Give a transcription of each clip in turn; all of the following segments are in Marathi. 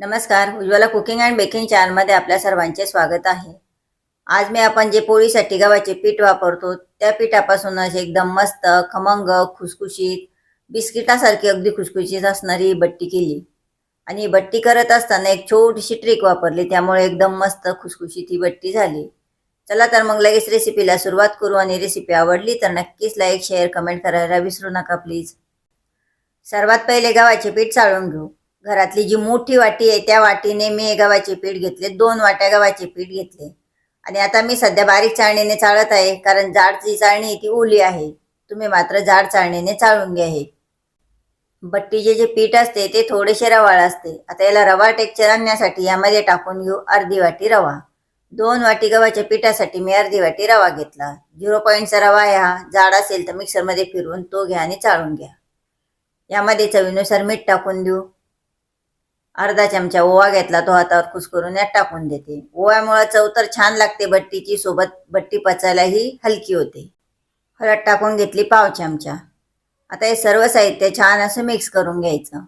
नमस्कार उज्ज्वला कुकिंग अँड बेकिंग चॅनलमध्ये आपल्या सर्वांचे स्वागत आहे. आज मी आपण जे पोळीसाठी गव्हाचे पीठ वापरतो त्या पिठापासूनच एकदम मस्त खमंग खुसखुशीत बिस्किटासारखी अगदी खुसखुशीत असणारी ही बट्टी केली. आणि बट्टी करत असताना एक छोटीशी ट्रिक वापरली त्यामुळे एकदम मस्त खुसखुशीत ही बट्टी झाली. चला तर मग लगेच रेसिपीला सुरुवात करू आणि रेसिपी आवडली तर नक्कीच लाईक शेअर कमेंट करायला विसरू नका प्लीज सर्वात पहिले गव्हाचे पीठ चाळून घेऊ. घरातली जी मोठी वाटी आहे त्या वाटीने मी गव्हाचे पीठ घेतले. दोन वाट्या गव्हाचे पीठ घेतले. आणि आता मी सध्या बारीक चाळणीने चाळत आहे कारण जाड जी चाळणी आहे ती ओली आहे. तुम्ही मात्र जाड चाळणीने चाळून घ्या हे. बट्टीचे जे पीठ असते ते थोडेसे रवाळ असते. आता याला रवा टेक्चर आणण्यासाठी यामध्ये टाकून घेऊ अर्धी वाटी रवा. दोन वाटी गव्हाच्या पिठासाठी मी अर्धी वाटी रवा घेतला. झिरो पॉईंटचा रवा आहे हा. जाड असेल तर मिक्सरमध्ये फिरवून तो घ्या आणि चाळून घ्या. यामध्ये चवीनुसार मीठ टाकून देऊ. अर्धा चमचा ओवा घेतला तो हातावर कुसकरून यात टाकून देते. ओव्यामुळे चव तर छान लागते बट्टीची सोबत बट्टी पचायलाही हलकी होते. हळद टाकून घेतली पाव चमचा. आता हे सर्व साहित्य छान असं मिक्स करून घ्यायचं.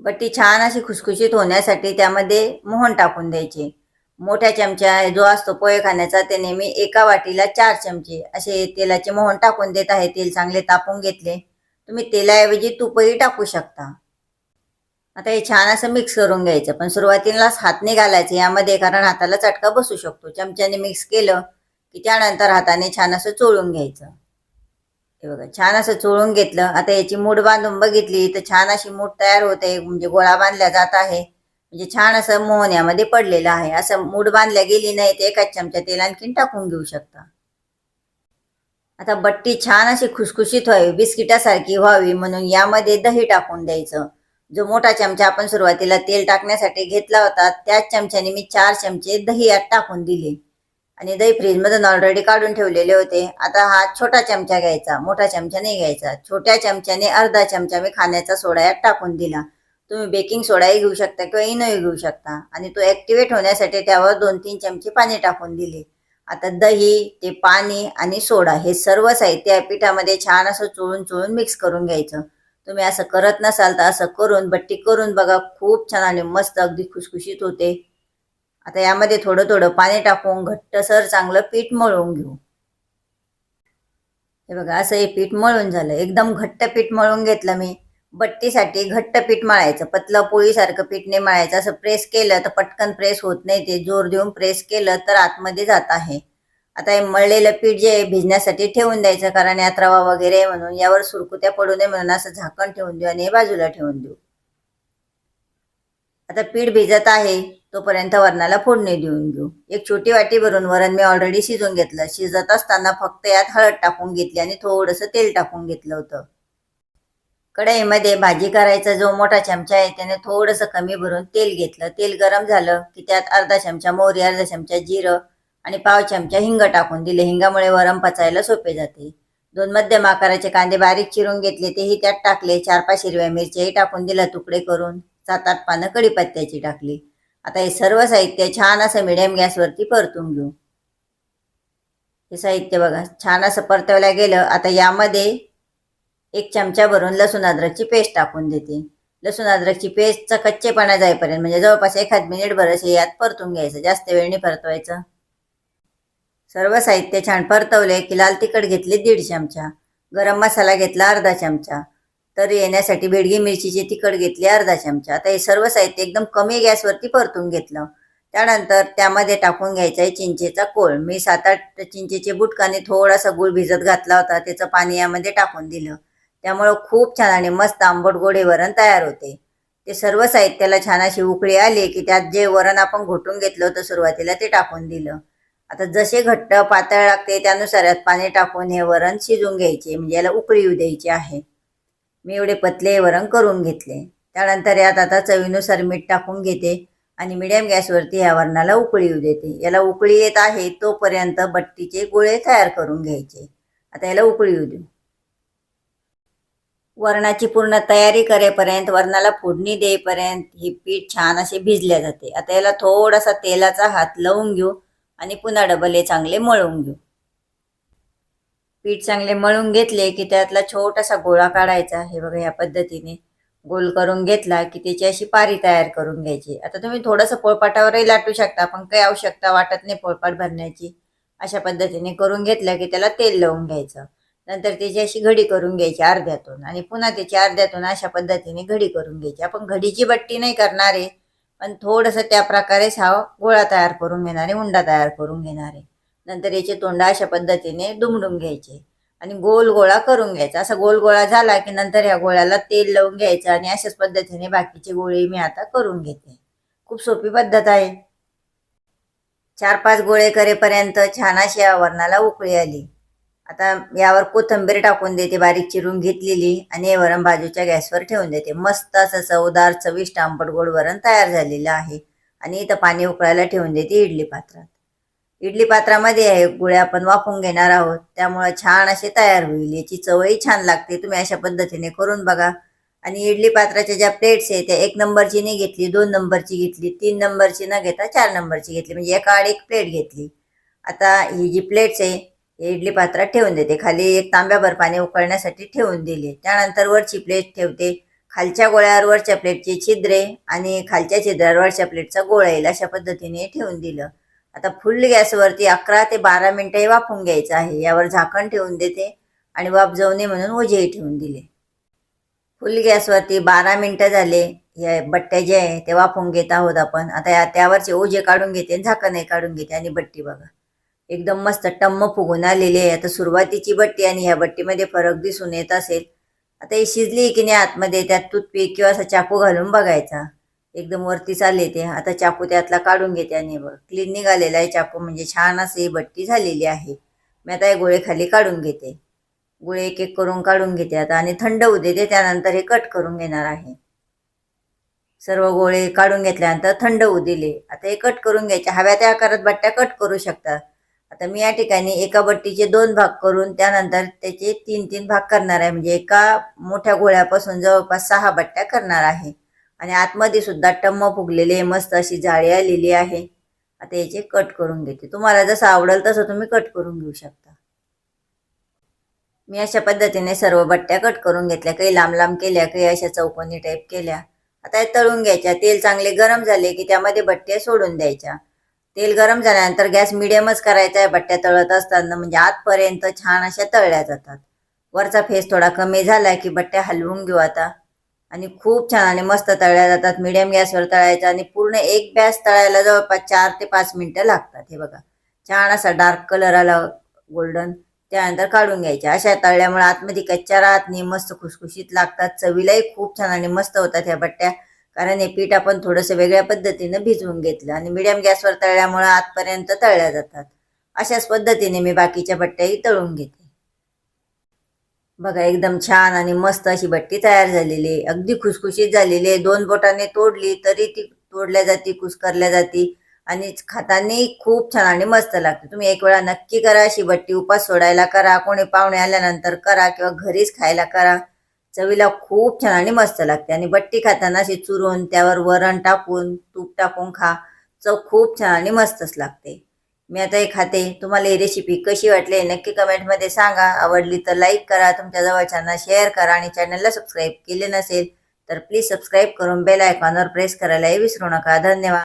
बट्टी छान अशी खुसखुशीत होण्यासाठी त्यामध्ये मोहन टाकून द्यायचे. मोठ्या चमचा जो असतो पोहे खाण्याचा ते नेहमी एका वाटीला चार चमचे असे तेलाचे मोहन टाकून देत आहे. तेल चांगले तापून घेतले. तुम्ही तेलाऐवजी तुपही टाकू शकता. आता हे छान असं मिक्स करून घ्यायचं. पण सुरुवातीलाच हातने घालायचे. यामध्ये कारण हाताला चटका बसू शकतो. चमच्याने मिक्स केलं की त्यानंतर हाताने छान असं चोळून घ्यायचं. हे बघा छान असं चोळून घेतलं. आता याची मूठ बांधून बघितली तर छान अशी मूठ तयार होते. म्हणजे गोळा बांधल्या जात आहे. म्हणजे छान असं मोहन्यामध्ये पडलेलं आहे. असं मूठ बांधल्या गेली नाही तर एकाच चमचा तेल आणखीन टाकून घेऊ शकता. आता बट्टी छान अशी खुसखुशीत व्हावी बिस्किटासारखी व्हावी म्हणून यामध्ये दही टाकून द्यायचं. जो मोठा चमचा आपण सुरुवातीला तेल टाकण्यासाठी घेतला होता त्याच चमच्याने मी चार चमचे दही यात टाकून दिले. आणि दही फ्रीजमधून ऑलरेडी काढून ठेवलेले होते. आता हा छोटा चमचा घ्यायचा मोठा चमचा नाही घ्यायचा. छोट्या चमच्याने अर्धा चमचा मी खाण्याचा सोडा यात टाकून दिला. तुम्ही बेकिंग सोडाही घेऊ शकता किंवा इनोही घेऊ शकता. आणि तो ॲक्टिवेट होण्यासाठी त्यावर दोन तीन चमचे पाणी टाकून दिले. आता दही ते पाणी आणि सोडा हे सर्व साहित्य पिठामध्ये छान असं चोळून चोळून मिक्स करून घ्यायचं. तुम्ही असं करत नसाल तर असं करून बट्टी करून बघा. खूप छान आणि मस्त अगदी खुसखुशीत होते. आता यामध्ये थोडं थोडं पाणी टाकून घट्टसर चांगलं पीठ मळून घेऊ. हे बघा असं हे पीठ मळून झालं. एकदम घट्ट पीठ मळून घेतलं मी. बट्टीसाठी घट्ट पीठ मळायचं. पतलं पोळीसारखं पीठ नाही मळायचं. असं प्रेस केलं तर पटकन प्रेस होत नाही. ते जोर देऊन प्रेस केलं तर आतमध्ये जात आहे. आता हे मळलेलं पीठ जे आहे भिजण्यासाठी ठेवून द्यायचं कारण यात रवा वगैरे आहे म्हणून यावर सुरकुत्या पडू नये म्हणून असं झाकण ठेवून देऊ आणि हे बाजूला ठेवून देऊ. आता पीठ भिजत आहे तोपर्यंत वरणाला फोडणी देऊन घेऊ. एक छोटी वाटी भरून वरण मी ऑलरेडी शिजून घेतलं. शिजत असताना फक्त यात हळद टाकून घेतली आणि थोडंसं तेल टाकून घेतलं होतं. कढईमध्ये भाजी करायचा जो मोठा चमचा आहे त्याने थोडंसं कमी भरून तेल घेतलं. तेल गरम झालं की त्यात अर्धा चमचा मोहरी अर्धा चमचा जिरं आणि पाव चमचा हिंग टाकून दिले. हिंगामुळे वरम पचायला सोपे जाते. दोन मध्यम आकाराचे कांदे बारीक चिरून घेतले. तेही त्यात टाकले. चार पाच हिरव्या मिरच्याही टाकून दिल्या तुकडे करून. सात आठ पानं कढीपत्त्याची टाकली. आता हे सर्व साहित्य छान असं मिडियम गॅसवरती परतून घेऊ. हे साहित्य बघा छान असं परतवल्या गेलं. आता यामध्ये एक चमचा भरून लसूण अद्रकची पेस्ट टाकून देते. लसूण अद्रकची पेस्टचा कच्चेपणा जाईपर्यंत म्हणजे जवळपास एखाद मिनिट भरच हे यात परतून घ्यायचं. जास्त वेळ नाही परतवायचं. सर्व साहित्य छान परतवले की लाल तिखट घेतले दीड चमचा गरम मसाला घेतला अर्धा चमचा तर येण्यासाठी बेडगी मिरचीची तिखट घेतली अर्धा चमचा. आता हे सर्व साहित्य एकदम कमी गॅसवरती परतून घेतलं. त्यानंतर त्यामध्ये टाकून घ्यायचा आहे चिंचेचा कोळ. मी सात आठ चिंचेचे बुटकाने थोडासा गुळ भिजत घातला होता त्याचं पाणी यामध्ये टाकून दिलं. त्यामुळं खूप छान आणि मस्त आंबट गोडे वरण तयार होते. ते सर्व साहित्याला छान अशी उकळी आली की त्यात जे वरण आपण घोटून घेतलं होतं सुरुवातीला ते टाकून दिलं. आता जसे घट्ट पातळ लागते त्यानुसार यात पाणी टाकून हे वरण शिजून घ्यायचे म्हणजे याला उकळी येऊ द्यायची आहे. मी एवढे पतले वरण करून घेतले. त्यानंतर यात आता चवीनुसार मीठ टाकून घेते आणि मिडियम गॅसवरती ह्या वरणाला उकळी येऊ देते. याला उकळी येत आहे तोपर्यंत बट्टीचे गोळे तयार करून घ्यायचे. आता याला उकळी येऊ देऊ. वरणाची पूर्ण तयारी करेपर्यंत वरणाला फोडणी देईपर्यंत हे पीठ छान असे भिजले जाते. आता याला थोडासा तेलाचा हात लावून घेऊ. आणि पुन्हा डबल हे चांगले मळून घेऊ. पीठ चांगले मळून घेतले की त्यातला छोटासा गोळा काढायचा हे बघा या पद्धतीने. गोल करून घेतला की त्याची अशी पारी तयार करून घ्यायची. आता तुम्ही थोडंसं पोळपाटावरही लाटू शकता पण काही आवश्यकता वाटत नाही पोळपाट भरण्याची. अशा पद्धतीने करून घेतलं की त्याला तेल लावून घ्यायचं. नंतर त्याची अशी घडी करून घ्यायची अर्ध्यातून आणि पुन्हा त्याची अर्ध्यातून अशा पद्धतीने घडी करून घ्यायची. आपण घडीची बट्टी नाही करणार पण थोडंसं त्या प्रकारेच हा गोळा तयार करून घेणारे उंडा तयार करून घेणारे. नंतर याचे तोंड अशा पद्धतीने दुमडून घ्यायचे आणि गोल गोळा करून घ्यायचा. असा गोल गोळा झाला की नंतर ह्या गोळ्याला तेल लावून घ्यायचं आणि अशाच पद्धतीने बाकीचे गोळे मी आता करून घेते. खूप सोपी पद्धत आहे. चार पाच गोळे करेपर्यंत छान अशी आवरणाला उकळी आली. आता यावर कोथंबीर टाकून देते बारीक चिरून घेतलेली आणि हे वरण बाजूच्या गॅसवर ठेवून देते. मस्त असं चवदार चविष्ट आंबट गोड वरण तयार झालेलं आहे. आणि इथं पाणी उकळायला ठेवून देते इडली पात्रात. इडली पात्रामध्ये हे गुळे आपण वाफून घेणार आहोत. त्यामुळे छान असे तयार होईल. याची चवही छान लागते. तुम्ही अशा पद्धतीने करून बघा. आणि इडली पात्राच्या ज्या प्लेट्स आहे त्या एक नंबरची नाही घेतली दोन नंबरची घेतली तीन नंबरची न घेता चार नंबरची घेतली. म्हणजे एका आड एक प्लेट घेतली. आता ही जी प्लेट्स आहे इडली पात्रात ठेवून देते. खाली एक तांब्याभर पाणी उकळण्यासाठी ठेवून दिले. त्यानंतर वरची प्लेट ठेवते. खालच्या गोळ्यावर वरच्या प्लेटची छिद्रे आणि खालच्या छिद्रावर वरच्या प्लेटचा गोळा येईल अशा पद्धतीने ठेवून दिलं. आता फुल गॅसवरती अकरा ते बारा मिनटंही वाफून वाफवून घ्यायचं आहे. यावर झाकण ठेवून देते आणि वाफ जाऊ नये म्हणून ओझेही ठेवून दिले. फुल गॅसवरती बारा मिनटं झाले. या बट्ट्या जे आहे ते वाफवून घेत आहोत आपण. आता या त्यावरचे ओझे काढून घेते आणि झाकणही काढून घेते आणि बट्टी बघा. एकदम मस्त टम्म फुगून आलेली आहे. आता सुरुवातीची बट्टी आणि ह्या बट्टीमध्ये फरक दिसून येत असेल. आता ही शिजली की नाही आतमध्ये? त्यात टूथपीक किंवा असा चाकू घालून बघायचा. एकदम वरती चालले ते. आता चाकू त्यातला काढून घेते आणि बघ. क्लीन निघालेला आहे चाकू. म्हणजे छान असे ही बट्टी झालेली आहे. मी आता हे गोळे खाली काढून घेते. गोळे एक एक करून काढून घेते आता. आणि थंड होऊ देते. त्यानंतर हे कट करून घेणार आहे. सर्व गोळे काढून घेतल्यानंतर थंड होऊ दिले. आता हे कट करून घ्यायचे. हव्या त्या आकारात बट्ट्या कट करू शकतात आता मी या ठिकाणी एका बट्टीचे दोन भाग करून त्यानंतर त्याचे तीन तीन भाग करणार आहे. म्हणजे एका मोठ्या गोळ्यापासून जवळपास सहा बट्ट्या करणार आहे. आणि आतमध्ये सुद्धा टम्म फुगलेले मस्त अशी जाळी आलेली आहे. आता याचे कट करून घेते. तुम्हाला जसं आवडेल तसं तुम्ही कट करून घेऊ शकता. मी अशा पद्धतीने सर्व बट्ट्या कट करून घेतल्या. काही लांब लांब केल्या काही अशा चौकोनी टाईप केल्या. आता हे तळून घ्यायच्या. तेल चांगले गरम झाले की त्यामध्ये बट्ट्या सोडून द्यायच्या. तेल गरम झाल्यानंतर गॅस मिडियमच करायचा आहे बट्ट्या तळत असताना. म्हणजे आतपर्यंत छान अशा तळल्या जातात. वरचा फेस थोडा कमी झाला की बट्ट्या हलवून घेऊ आता. आणि खूप छान आणि मस्त तळल्या जातात. मिडियम गॅसवर तळायचा आणि पूर्ण एक बॅस तळायला जवळपास चार ते पाच मिनिटं लागतात. हे बघा. छान असा डार्क कलर आला गोल्डन. त्यानंतर काढून घ्यायच्या. अशा तळल्यामुळे आतमध्ये कच्च्या राहत नाही. मस्त खुसखुशीत लागतात. चवीलाही खूप छान आणि मस्त होतात ह्या बट्ट्या. कारण हे पीठ आपण थोडंसं वेगळ्या पद्धतीनं भिजवून घेतलं आणि मिडियम गॅसवर तळल्यामुळं आतपर्यंत तळल्या जातात. अशाच पद्धतीने मी बाकीच्या बट्ट्याही तळून घेते. बघा एकदम छान आणि मस्त अशी बट्टी तयार झालेली आहे. अगदी खुसखुशीत झालेली आहे. दोन बोटाने तोडली तरी ती तोडल्या जाती कुसकरल्या जाती आणि खातानी खूप छान आणि मस्त लागते. तुम्ही एक वेळा नक्की करा. अशी बट्टी उपास सोडायला करा. कोणी पाहुणे आल्यानंतर करा किंवा घरीच खायला करा. चवीला खूप छान आणि मस्त लागते. आणि बट्टी खाताना अशी चुरून त्यावर वरण टाकून तूप टाकून खा. चव खूप छान आणि मस्तच लागते. मी आता हे खाते. तुम्हाला ही रेसिपी कशी वाटली नक्की कमेंटमध्ये सांगा. आवडली तर लाईक करा तुमच्या जवळच्यांना शेअर करा आणि चॅनलला सबस्क्राईब केले नसेल तर प्लीज सबस्क्राईब करून बेल आयकॉनवर प्रेस करायलाही विसरू नका. धन्यवाद.